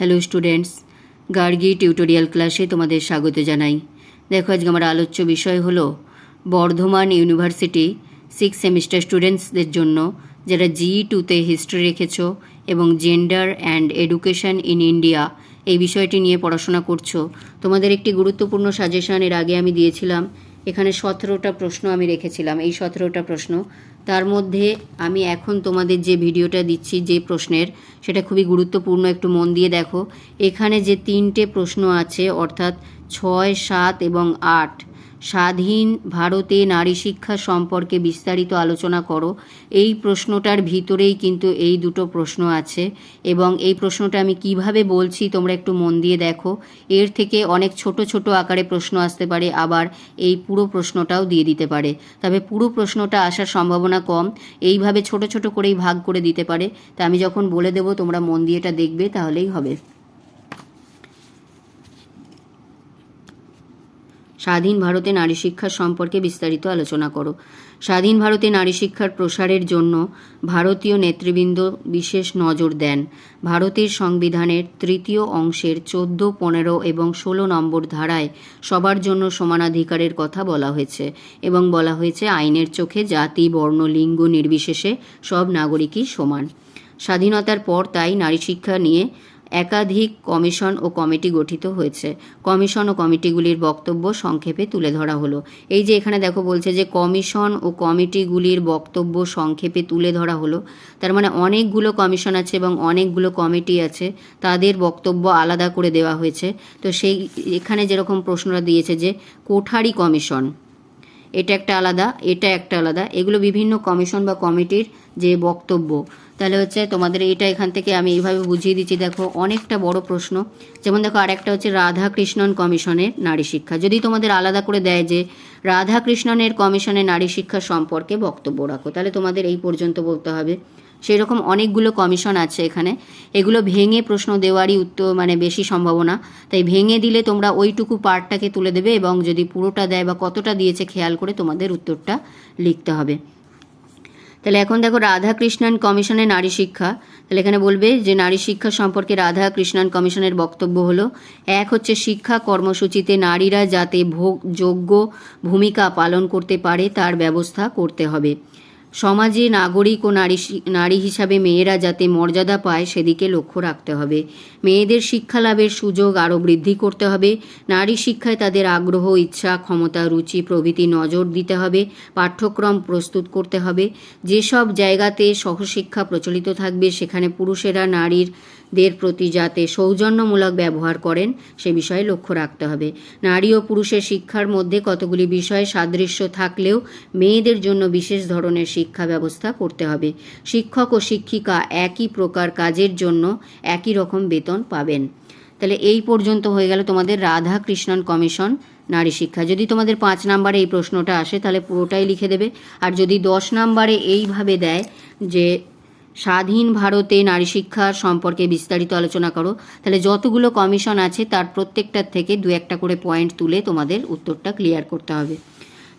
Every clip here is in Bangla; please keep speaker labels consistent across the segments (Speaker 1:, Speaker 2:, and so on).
Speaker 1: হ্যালো স্টুডেন্টস গার্গি টিউটোরিয়াল ক্লাসে তোমাদের স্বাগত জানাই। দেখো, আজকে আমার আলোচ্য বিষয় হলো বর্ধমান ইউনিভার্সিটি সিক্স সেমিস্টার স্টুডেন্টসদের জন্য, যারা জি টুতে হিস্ট্রি রেখেছো এবং gender and education in India এই বিষয়টি নিয়ে পড়াশোনা করছ। তোমাদের একটি গুরুত্বপূর্ণ সাজেশন এর আগে আমি দিয়েছিলাম এখানে সতেরোটা প্রশ্ন আমি রেখেছিলাম। এই সতেরোটা প্রশ্ন, তার মধ্যে আমি এখন তোমাদের যে ভিডিওটা দিচ্ছি যে প্রশ্নের, সেটা খুবই গুরুত্বপূর্ণ একটু মন দিয়ে দেখো। এখানে যে তিনটে প্রশ্ন আছে, অর্থাৎ ছয়, সাত এবং আট স্বাধীন ভারতে নারী শিক্ষা সম্পর্কে বিস্তারিত আলোচনা করো। এই প্রশ্নটার ভিতরেই কিন্তু এই দুটো প্রশ্ন আছে এবং এই প্রশ্নটা আমি কীভাবে বলছি তোমরা একটু মন দিয়ে দেখো। এর থেকে অনেক ছোট ছোট আকারে প্রশ্ন আসতে পারে, আবার এই পুরো প্রশ্নটাও দিয়ে দিতে পারে। তবে পুরো প্রশ্নটা আসার সম্ভাবনা কম, এইভাবে ছোট ছোট করেই ভাগ করে দিতে পারে। তা আমি যখন বলে দেবো, তোমরা মন দিয়ে এটা দেখবে, তাহলেই হবে। স্বাধীন ভারতে নারী শিক্ষার সম্পর্কে বিস্তারিত আলোচনা করো। স্বাধীন ভারতে নারী শিক্ষার প্রসারের জন্য ভারতীয় নেতৃবৃন্দ বিশেষ নজর দেন। ভারতের সংবিধানের তৃতীয় অংশের চোদ্দ, পনেরো এবং ষোলো নম্বর ধারায় সবার জন্য সমানাধিকারের কথা বলা হয়েছে এবং বলা হয়েছে আইনের চোখে জাতি, বর্ণ, লিঙ্গ নির্বিশেষে সব নাগরিকই সমান। স্বাধীনতার পর তাই নারী শিক্ষা নিয়ে একাধিক কমিশন ও কমিটি গঠিত হয়েছে। কমিশন ও কমিটিগুলির বক্তব্য সংক্ষেপে তুলে ধরা হলো। এই যে এখানে দেখো বলছে যে কমিশন ও কমিটিগুলির বক্তব্য সংক্ষেপে তুলে ধরা হলো। তার মানে অনেকগুলো কমিশন আছে এবং অনেকগুলো কমিটি আছে, তাদের বক্তব্য আলাদা করে দেওয়া হয়েছে। তো সেই এখানে যেরকম প্রশ্নটা দিয়েছে যে কোঠারি কমিশন, এটা একটা আলাদা, এটা একটা আলাদা, এগুলো বিভিন্ন কমিশন বা কমিটির যে বক্তব্য তাহলে হচ্ছে তোমাদের এটা এখান থেকে আমি এইভাবে বুঝিয়ে দিচ্ছি, দেখো অনেকটা বড় প্রশ্ন। যেমন দেখো আরেকটা হচ্ছে রাধা কৃষ্ণন কমিশনের নারী শিক্ষা। যদি তোমাদের আলাদা করে দেয় যে রাধা কৃষ্ণনের কমিশনের নারী শিক্ষা সম্পর্কে বক্তব্য রাখো, তাহলে তোমাদের এই পর্যন্ত বলতে হবে। সেই রকম অনেকগুলো কমিশন আছে এখানে। এগুলো ভেঙে প্রশ্ন দেওয়ারই উত্তর মানে বেশি সম্ভাবনা। তাই ভেঙে দিলে তোমরা ওইটুকু পার্টটাকে তুলে দেবে এবং যদি পুরোটা দেয় বা কতটা দিয়েছে খেয়াল করে তোমাদের উত্তরটা লিখতে হবে। তাহলে এখন দেখো রাধা কৃষ্ণন কমিশনের নারী শিক্ষা। তাহলে এখানে বলবে যে নারী শিক্ষা সম্পর্কে রাধা কৃষ্ণন কমিশনের বক্তব্য হলো, এক হচ্ছে শিক্ষা কর্মসূচিতে নারীরা যাতে ভোগ, যোগ্য ভূমিকা পালন করতে পারে তার ব্যবস্থা করতে হবে। সমাজে নাগরিক ও নারী নারী হিসাবে মেয়েরা যাতে মর্যাদা পায় সেদিকে লক্ষ্য রাখতে হবে। মেয়েদের শিক্ষা লাভের সুযোগ আরও বৃদ্ধি করতে হবে। নারী শিক্ষায় তাদের আগ্রহ, ইচ্ছা, ক্ষমতা, রুচি, প্রভৃতি নজর দিতে হবে। পাঠ্যক্রম প্রস্তুত করতে হবে। যেসব জায়গাতে সহশিক্ষা প্রচলিত থাকবে, সেখানে পুরুষেরা নারীর দের প্রতি যাতে সৌজন্যমূলক ব্যবহার করেন, সে বিষয়ে লক্ষ্য রাখতে হবে। নারী ও পুরুষের শিক্ষার মধ্যে কতগুলি বিষয়ে সাদৃশ্য থাকলেও মেয়েদের জন্য বিশেষ ধরনের শিক্ষা ব্যবস্থা করতে হবে। শিক্ষক ও শিক্ষিকা একই প্রকার কাজের জন্য একই রকম বেতন পাবেন। তাহলে এই পর্যন্ত হয়ে গেল তোমাদের রাধা কৃষ্ণন কমিশন নারী শিক্ষা। যদি তোমাদের পাঁচ নাম্বারে এই প্রশ্নটা আসে তাহলে পুরোটাই লিখে দেবে। আর যদি দশ নাম্বারে এইভাবে দেয় যে স্বাধীন ভারতে নারী শিক্ষার সম্পর্কে বিস্তারিত আলোচনা করো, তাহলে যতগুলো কমিশন আছে তার প্রত্যেকটার থেকে দু একটা করে পয়েন্ট তুলে তোমাদের উত্তরটা ক্লিয়ার করতে হবে।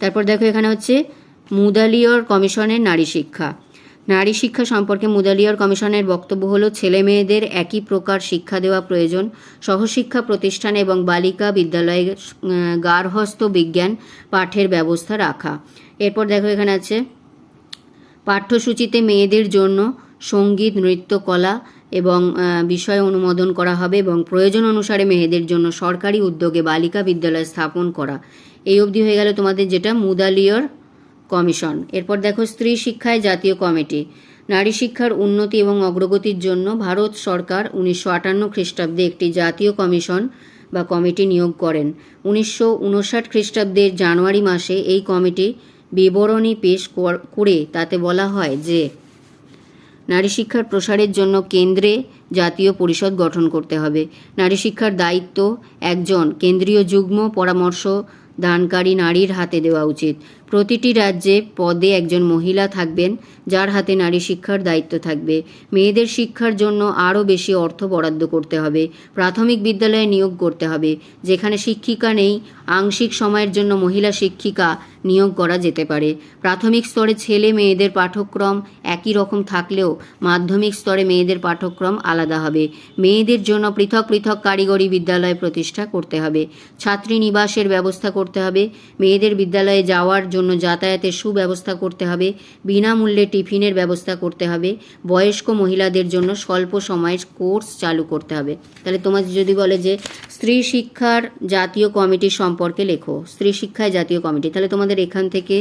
Speaker 1: তারপর দেখো এখানে হচ্ছে মুদালিয়র কমিশনের নারী শিক্ষা। নারী শিক্ষা সম্পর্কে মুদালিয়র কমিশনের বক্তব্য হলো ছেলে মেয়েদের একই প্রকার শিক্ষা দেওয়া প্রয়োজন। সহশিক্ষা প্রতিষ্ঠান এবং বালিকা বিদ্যালয়ে আহ, গার্হস্থ্য বিজ্ঞান পাঠের ব্যবস্থা রাখা। এরপর দেখো এখানে আছে পাঠ্যসূচিতে মেয়েদের জন্য সংগীত নৃত্য কলা এবং বিষয় অনুমোদন করা হবে এবং প্রয়োজন অনুসারে মেয়েদের জন্য সরকারি উদ্যোগে বালিকা বিদ্যালয় স্থাপন করা। এই অবধি হয়ে গেল তোমাদের যেটা মুদালিয়র কমিশন। এরপর দেখো, স্ত্রী শিক্ষায় জাতীয় কমিটি। নারী শিক্ষার উন্নতি এবং অগ্রগতির জন্য ভারত সরকার উনিশশো আটান্ন খ্রিস্টাব্দে একটি জাতীয় কমিশন বা কমিটি নিয়োগ করেন। উনিশশো উনষাট খ্রিস্টাব্দের জানুয়ারি মাসে এই কমিটি বিবরণী পেশ কর- তাতে বলা হয় যে, নারী শিক্ষার প্রসারের জন্য কেন্দ্রে জাতীয় পরিষদ গঠন করতে হবে। নারী শিক্ষার দায়িত্ব একজন। কেন্দ্রীয় যুগ্ম পরামর্শ দানকারী নারীর হাতে দেওয়া উচিত। প্রতিটি রাজ্যে পদে একজন মহিলা থাকবেন, যার হাতে নারী শিক্ষার দায়িত্ব থাকবে। মেয়েদের শিক্ষার জন্য আরও বেশি অর্থ বরাদ্দ করতে হবে, প্রাথমিক বিদ্যালয়ে নিয়োগ করতে হবে, যেখানে শিক্ষিকা নেই, আংশিক সময়ের জন্য মহিলা শিক্ষিকা নিয়োগ করা যেতে পারে। প্রাথমিক স্তরে ছেলে মেয়েদের পাঠ্যক্রম একই রকম থাকলেও মাধ্যমিক স্তরে মেয়েদের পাঠ্যক্রম আলাদা হবে। মেয়েদের জন্য পৃথক পৃথক কারিগরি বিদ্যালয় প্রতিষ্ঠা করতে হবে। ছাত্রী নিবাসের ব্যবস্থা করতে হবে। মেয়েদের বিদ্যালয়ে যাওয়ার জন্য যাতায়াতের সুব্যবস্থা করতে হবে, বিনামূল্যে টিফিনের ব্যবস্থা করতে হবে, বয়স্ক মহিলাদের জন্য স্বল্প সময়ের কোর্স চালু করতে হবে। তাহলে তোমার যদি বলে যে স্ত্রী শিক্ষার জাতীয় কমিটি সম্পর্কে লেখো, স্ত্রী শিক্ষায় জাতীয় কমিটি, তাহলে তোমাদের এখান থেকে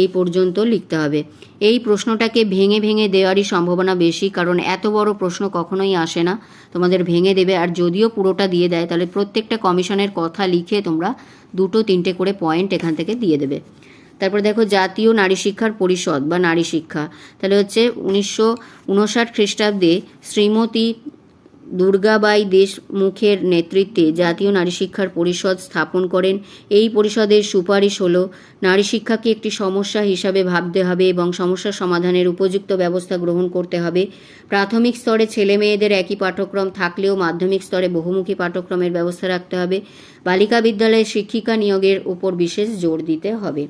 Speaker 1: এই পর্যন্ত লিখতে হবে। এই প্রশ্নটাকে ভেঙে ভেঙে দেওয়ারই সম্ভাবনা বেশি, কারণ এত বড় প্রশ্ন কখনোই আসে না। তোমাদের ভেঙে দেবে, আর যদিও পুরোটা দিয়ে দেয়, তাহলে প্রত্যেকটা কমিশনের কথা লিখে তোমরা দুটো, তিনটে করে পয়েন্ট এখান থেকে দিয়ে দেবে। তারপর দেখো জাতীয় নারী শিক্ষার পরিষদ বা নারী শিক্ষা। তাহলে হচ্ছে উনিশশো উনষাট খ্রিস্টাব্দে শ্রীমতী দুর্গাবাই দেশমুখের নেতৃত্বে জাতীয় নারী শিক্ষার পরিষদ স্থাপন করেন। এই পরিষদের সুপারিশ হলো, নারী শিক্ষাকে একটি সমস্যা হিসাবে ভাবতে হবে এবং সমস্যা সমাধানের উপযুক্ত ব্যবস্থা গ্রহণ করতে হবে। প্রাথমিক স্তরে ছেলে মেয়েদের একই পাঠ্যক্রম থাকলেও মাধ্যমিক স্তরে বহুমুখী পাঠ্যক্রমের ব্যবস্থা রাখতে হবে। বালিকা বিদ্যালয়ে শিক্ষিকা নিয়োগের উপর বিশেষ জোর দিতে হবে।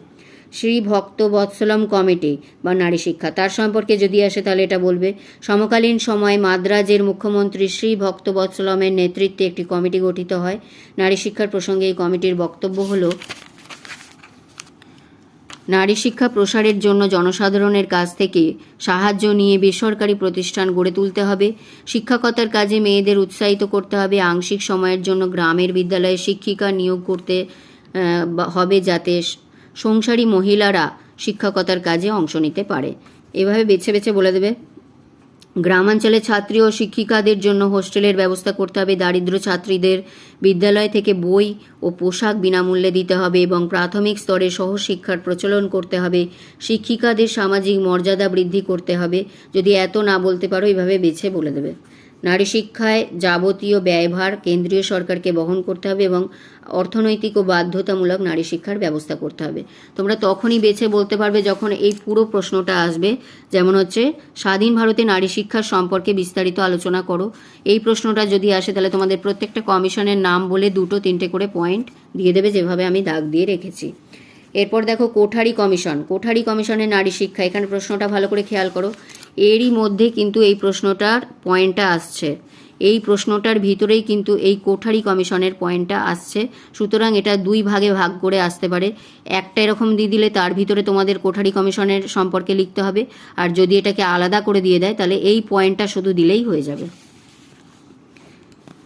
Speaker 1: শ্রী ভক্ত বৎসলম কমিটি বা নারী শিক্ষা। তার সম্পর্কে যদি আসে তাহলে এটা বলবে। সমকালীন সময়ে মাদ্রাজের মুখ্যমন্ত্রী শ্রী ভক্ত বৎসলমের নেতৃত্বে একটি কমিটি গঠিত হয়। নারী শিক্ষার প্রসঙ্গে এই কমিটির বক্তব্য হলো, নারী শিক্ষা প্রসারের জন্য জনসাধারণের কাছ থেকে সাহায্য নিয়ে বেসরকারি প্রতিষ্ঠান গড়ে তুলতে হবে। শিক্ষকতার কাজে মেয়েদের উৎসাহিত করতে হবে। আংশিক সময়ের জন্য গ্রামের বিদ্যালয়ে শিক্ষিকা নিয়োগ করতে হবে যাতে সংসারী মহিলারা শিক্ষকতার কাজে অংশ নিতে পারে। এভাবে বেছে বেছে বলে দেবে, গ্রামাঞ্চলে ছাত্রী ও শিক্ষিকাদের জন্য হোস্টেলের ব্যবস্থা করতে হবে, দারিদ্র ছাত্রীদের বিদ্যালয় থেকে বই ও পোশাক বিনামূল্যে দিতে হবে এবং প্রাথমিক স্তরে সহশিক্ষার প্রচলন করতে হবে, শিক্ষিকাদের সামাজিক মর্যাদা বৃদ্ধি করতে হবে। যদি এত না বলতে পারো, এভাবে বেছে বলে দেবে। নারী শিক্ষায় যাবতীয় ব্যয়ভার কেন্দ্রীয় সরকারকে বহন করতে হবে এবং অর্থনৈতিক ও বাধ্যতামূলক নারী শিক্ষার ব্যবস্থা করতে হবে। তোমরা তখনই বেছে বলতে পারবে যখন এই পুরো প্রশ্নটা আসবে, যেমন হচ্ছে, স্বাধীন ভারতে নারী শিক্ষার সম্পর্কে বিস্তারিত আলোচনা করো। এই প্রশ্নটা যদি আসে, তাহলে তোমাদের প্রত্যেকটা কমিশনের নাম বলে দুটো, তিনটে করে পয়েন্ট দিয়ে দেবে যেভাবে আমি দাগ দিয়ে রেখেছি। এরপর দেখো, কোঠারি কমিশন। কোঠারি কমিশনের নারী শিক্ষা, এখানে প্রশ্নটা ভালো করে খেয়াল করো। এরই মধ্যে কিন্তু এই প্রশ্নটার পয়েন্টটা আসছে। এই প্রশ্নটার ভিতরেই কিন্তু এই কোঠারি কমিশনের পয়েন্টটা আসছে। সুতরাং এটা দুই ভাগে ভাগ করে আসতে পারে। একটা এরকম দিয়ে দিলে তার ভিতরে তোমাদের কোঠারি কমিশনের সম্পর্কে লিখতে হবে। আর যদি এটাকে আলাদা করে দিয়ে দেয়, তাহলে এই পয়েন্টটা শুধু দিলেই হয়ে যাবে।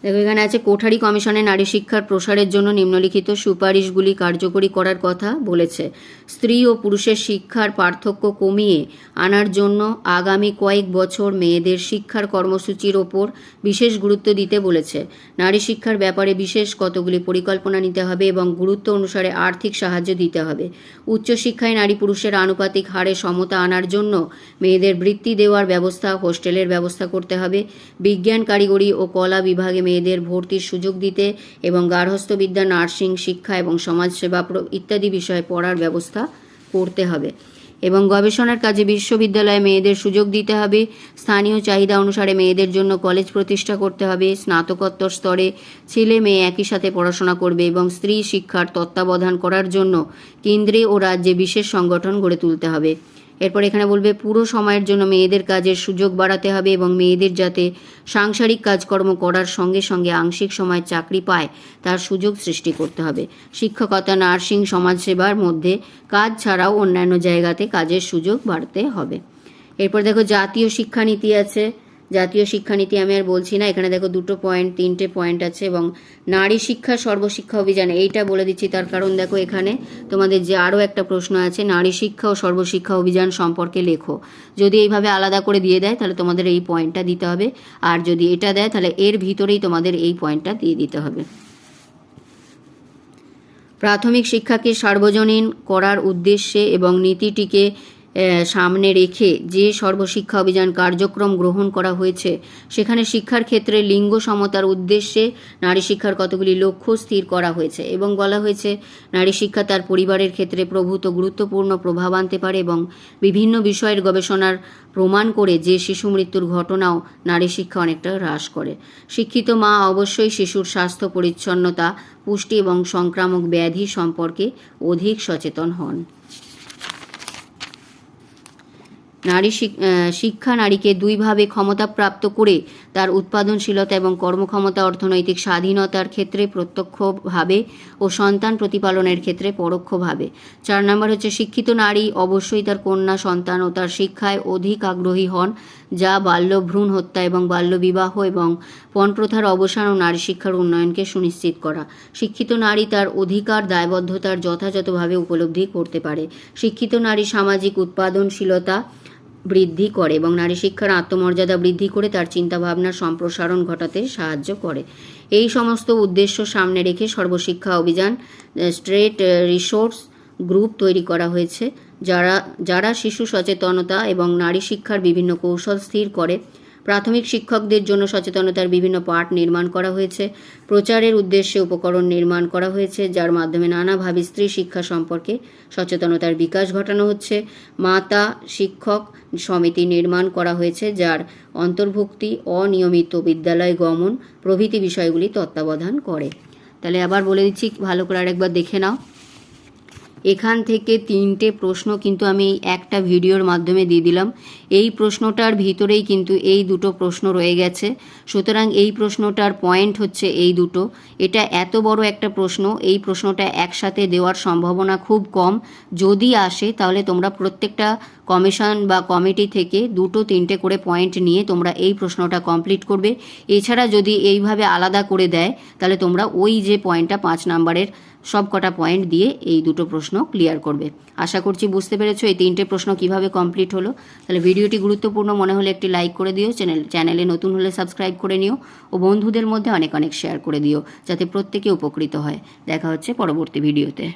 Speaker 1: দেখো, এখানে আছে, কোঠারি কমিশনে নারী শিক্ষার প্রসারের জন্য নিম্নলিখিত সুপারিশগুলি কার্যকরী করার কথা বলেছে। স্ত্রী ও পুরুষের শিক্ষার পার্থক্য কমিয়ে আনার জন্য আগামী কয়েক বছর মেয়েদের শিক্ষার কর্মসূচির ওপর বিশেষ গুরুত্ব দিতে বলেছে। নারী শিক্ষার ব্যাপারে বিশেষ কতগুলি পরিকল্পনা নিতে হবে এবং গুরুত্ব অনুসারে আর্থিক সাহায্য দিতে হবে। উচ্চশিক্ষায় নারী পুরুষের আনুপাতিক হারে সমতা আনার জন্য মেয়েদের বৃত্তি দেওয়ার ব্যবস্থা, হোস্টেলের ব্যবস্থা করতে হবে, বিজ্ঞান কারিগরি ও কলা বিভাগে মেয়েদের ভর্তির সুযোগ দিতে এবং গার্হস্থ্যবিদ্যা, নার্সিং, শিক্ষা এবং সমাজসেবা ইত্যাদি বিষয়ে পড়ার ব্যবস্থা করতে হবে। এবং গবেষণার কাজে বিশ্ববিদ্যালয়ে মেয়েদের সুযোগ দিতে হবে। স্থানীয় চাহিদা অনুসারে মেয়েদের জন্য কলেজ প্রতিষ্ঠা করতে হবে। স্নাতকোত্তর স্তরে ছেলে মেয়ে একই সাথে পড়াশোনা করবে এবং স্ত্রী শিক্ষার তত্ত্বাবধান করার জন্য কেন্দ্রে ও রাজ্যে বিশেষ সংগঠন গড়ে তুলতে হবে। এরপর এখানে বলবে, পুরো সময়ের জন্য মেয়েদের কাজের সুযোগ বাড়াতে হবে এবং মেয়েদের যাতে সাংসারিক কাজকর্ম করার সঙ্গে সঙ্গে আংশিক সময় চাকরি পায়, তার সুযোগ সৃষ্টি করতে হবে। শিক্ষকতা, নার্সিং, সমাজসেবার মধ্যে কাজ ছাড়াও অন্যান্য জায়গাতে কাজের সুযোগ বাড়তে হবে। এরপর দেখো, জাতীয় শিক্ষানীতি আছে। জাতীয় শিক্ষানীতি আমি আর বলছি না। এখানে দেখো দুটো পয়েন্ট তিনটে পয়েন্ট আছে এবং নারী শিক্ষা সর্বশিক্ষা অভিযান এইটা বলে দিচ্ছি। তার কারণ দেখো এখানে তোমাদের যে আরও একটা প্রশ্ন আছে, নারী শিক্ষা ও সর্বশিক্ষা অভিযান সম্পর্কে লেখো। যদি এইভাবে আলাদা করে দিয়ে দেয়, তাহলে তোমাদের এই পয়েন্টটা দিতে হবে। আর যদি এটা দেয়, তাহলে এর ভিতরেই তোমাদের এই পয়েন্টটা দিয়ে দিতে হবে। প্রাথমিক শিক্ষাকে সার্বজনীন করার উদ্দেশ্যে এবং নীতিটিকে সামনে রেখে যে সর্বশিক্ষা অভিযান কার্যক্রম গ্রহণ করা হয়েছে, সেখানে শিক্ষার ক্ষেত্রে লিঙ্গ সমতার উদ্দেশ্যে নারী শিক্ষার কতগুলি লক্ষ্য স্থির করা হয়েছে এবং বলা হয়েছে, নারী শিক্ষা তার পরিবারের ক্ষেত্রে প্রভূত গুরুত্বপূর্ণ প্রভাব আনতে পারে এবং বিভিন্ন বিষয়ের গবেষণার প্রমাণ করে যে শিশু মৃত্যুর ঘটনাও নারী শিক্ষা অনেকটা হ্রাস করে। শিক্ষিত মা অবশ্যই শিশুর স্বাস্থ্য পরিচ্ছন্নতা, পুষ্টি এবং সংক্রামক ব্যাধি সম্পর্কে অধিক সচেতন হন। নারী শিক- শিক্ষা নারীকে দুইভাবে ক্ষমতাপ্রাপ্ত করে তার উৎপাদনশীলতা এবং কর্মক্ষমতা, অর্থনৈতিক স্বাধীনতার ক্ষেত্রে প্রত্যক্ষভাবে ও সন্তান প্রতিপালনের ক্ষেত্রে পরোক্ষভাবে। চার নম্বর হচ্ছে, শিক্ষিত নারী অবশ্যই তার কন্যা, সন্তান ও তার শিক্ষায় অধিক আগ্রহী হন, যা বাল্য ভ্রূণ হত্যা এবং বাল্যবিবাহ এবং পণপ্রথার অবসান ও নারী শিক্ষার উন্নয়নকে সুনিশ্চিত করা। শিক্ষিত নারী তার অধিকার, দায়বদ্ধতার যথাযথভাবে উপলব্ধি করতে পারে। শিক্ষিত নারী সামাজিক উৎপাদনশীলতা বৃদ্ধি করে এবং নারী শিক্ষার আত্মমর্যাদা বৃদ্ধি করে তার চিন্তাভাবনার সম্প্রসারণ ঘটাতে সাহায্য করে। এই সমস্ত উদ্দেশ্য সামনে রেখে Sarva Shiksha Abhiyan straight resource group তৈরি করা হয়েছে, যারা যারা শিশু সচেতনতা এবং নারী শিক্ষার বিভিন্ন কৌশল স্থির করে প্রাথমিক শিক্ষকদের জন্য সচেতনতার বিভিন্ন পাঠ নির্মাণ করা হয়েছে। প্রচারের উদ্দেশ্যে উপকরণ নির্মাণ করা হয়েছে, যার মাধ্যমে নানাভাবে স্ত্রী শিক্ষা সম্পর্কে সচেতনতার বিকাশ ঘটানো হচ্ছে। মাতা শিক্ষক সমিতি নির্মাণ করা হয়েছে, যার অন্তর্ভুক্তি অনিয়মিত বিদ্যালয় গমন প্রভৃতি বিষয়গুলি তত্ত্বাবধান করে। তাহলে আবার বলে দিচ্ছি, ভালো করে আরেকবার দেখে নাও। এখান থেকে তিনটে প্রশ্ন কিন্তু আমি একটা ভিডিওর মাধ্যমে দিয়ে দিলাম। এই প্রশ্নটার ভিতরেই কিন্তু এই দুটো প্রশ্ন রয়ে গেছে। সুতরাং এই প্রশ্নটার পয়েন্ট হচ্ছে এই দুটো। এটা এত বড় একটা প্রশ্ন, এই প্রশ্নটা একসাথে দেওয়ার সম্ভাবনা খুব কম। যদি আসে, তাহলে তোমরা প্রত্যেকটা কমিশন বা কমিটি থেকে দুটো, তিনটে করে পয়েন্ট নিয়ে তোমরা এই প্রশ্নটা কমপ্লিট করবে। এছাড়া যদি এইভাবে আলাদা করে দেয়, তাহলে তোমরা ওই যে পয়েন্টটা পাঁচ নাম্বারের সব কটা পয়েন্ট দিয়ে এই দুটো প্রশ্ন ক্লিয়ার করবে। আশা করছি বুঝতে পেরেছ এই তিনটে প্রশ্ন কীভাবে কমপ্লিট হলো। তাহলে ভিডিওটি গুরুত্বপূর্ণ, মনে হলে একটি লাইক করে দিও। চ্যানেল, চ্যানেলে নতুন হলে সাবস্ক্রাইব করে নিও ও বন্ধুদের মধ্যে অনেক অনেক শেয়ার করে দিও, যাতে প্রত্যেকে উপকৃত হয়। দেখা হচ্ছে পরবর্তী ভিডিওতে